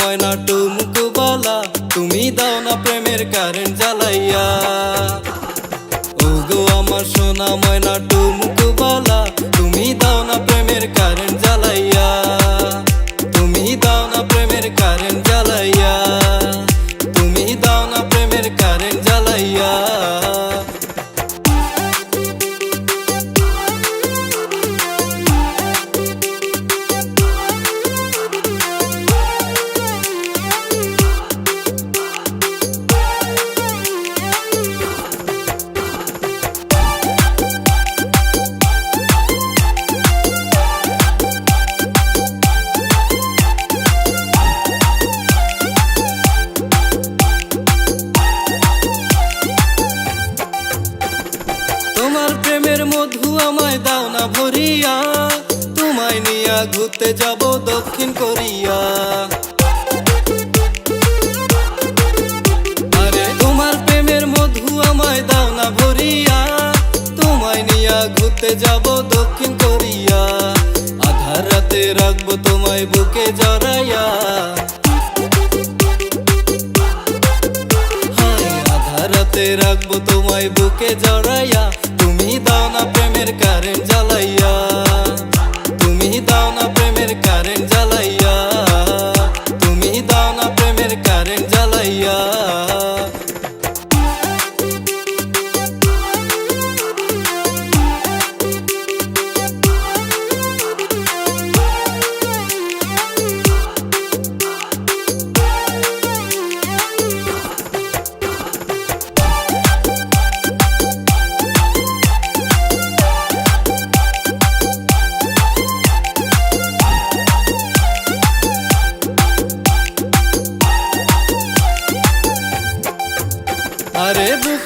ময়না টুমকু বলা তুমি দাও না প্রেমের কারেন্ট জ্বালাইয়া। ওগো আমার সোনা ময়না টুমকু ভরিয়া, তোমায় নিয়া ঘুরতে যাব দক্ষিণ কোরিয়া। আরে তোমার প্রেমের মধু আমায় দাও না ভরিয়া, তোমায় নিয়া ঘুরতে যাব দক্ষিণ কোরিয়া। আধার রাতে রাখব তোমায় বুকে জড়াইয়া। রাতে রাখব তোমায় বুকে জড়াইয়া। তুমি দাও না প্রেমের কারেন্ট জ্বালাইয়া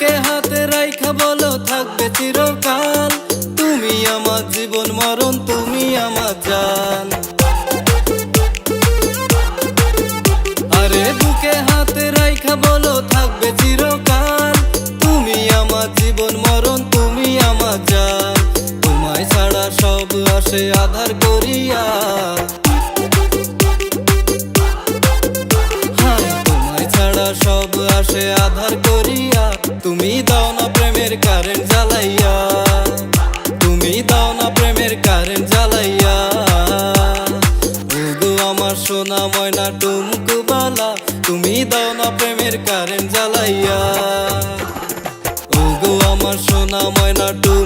বুকে হাতে রাইখা বলো, থাকবে চিরকাল। তুমি আমার জীবন মরণ, তুমি আমার জান। আরে বুকে হাতে রাইখা বলো, থাকবে চিরকাল। তুমি আমার জীবন মরণ, তুমি আমার জান। তোমায় ছাড়া সব আসে, আধার করিয়া। সব আসে, আধার করিয়া। তুমি দাও না প্রেমের কারেন্ট জ্বালাইয়া। তুমি দাও না প্রেমের কারেন্ট জ্বালাইয়া। ওগো আমার সোনা ময়না টুমকু বালা, তুমি দাও না প্রেমের কারেন্ট জ্বালাইয়া। ওগো আমার সোনা ময়না টুমকু